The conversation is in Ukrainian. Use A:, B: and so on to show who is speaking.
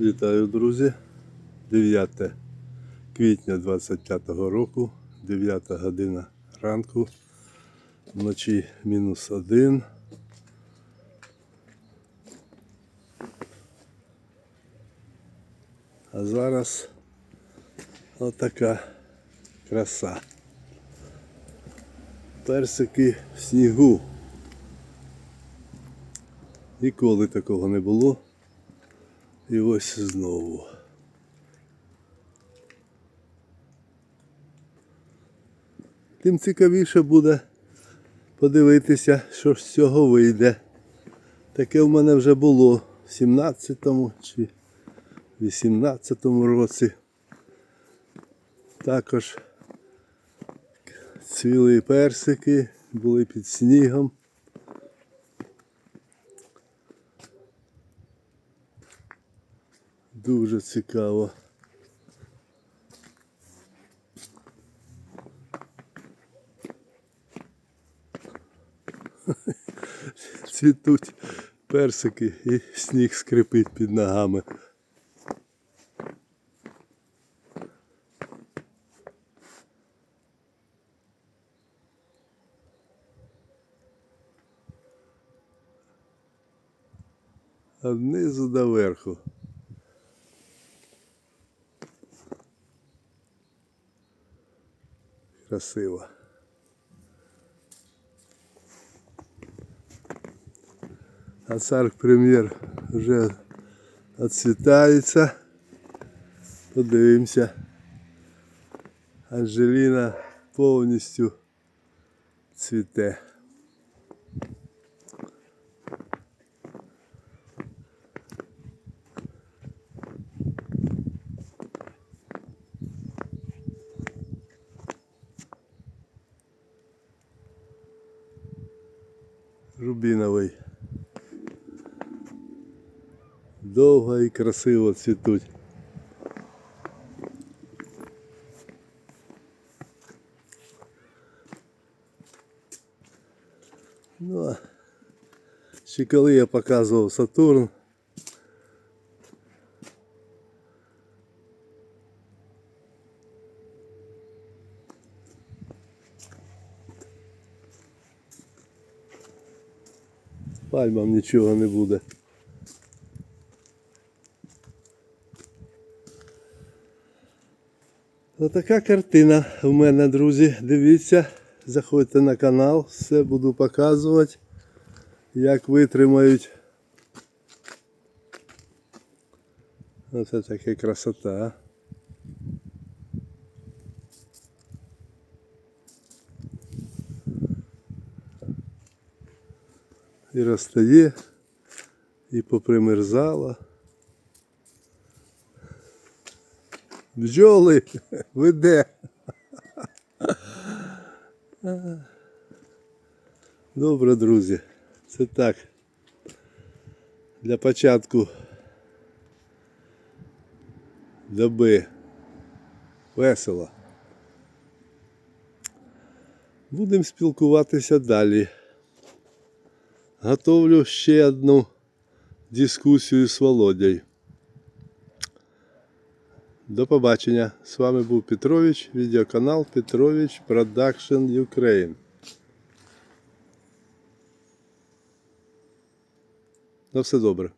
A: Вітаю, друзі. 9 квітня 25 року, 9 година ранку, вночі мінус один. А зараз отака краса. Персики в снігу. Ніколи такого не було. І ось знову. Тим цікавіше буде подивитися, що з цього вийде. Таке в мене вже було в 17-му чи 18-му році. Також цвіли персики, були під снігом. Дуже цікаво. Цвітуть персики і сніг скрипить під ногами. А внизу до верху. Красиво. А царк прем'єр вже відцвітається. Подивимося. Анжеліна повністю цвіте. Рубіновий. Довго і красиво цвітуть. Ну, а ще коли я показував Сатурн, Пальмам нічого не буде. Отака картина в мене, друзі. Дивіться, заходьте на канал, все буду показувати, як витримають. Оце така красота. І розстає, і попримерзала. Бджоли, ви де? Добре, друзі. Це так. Для початку доби весело. Будемо спілкуватися далі. Готовлю ще одну дискусію з Володєю. До побачення. З вами був Петрович, відеоканал Петрович Production Ukraine. На все добре.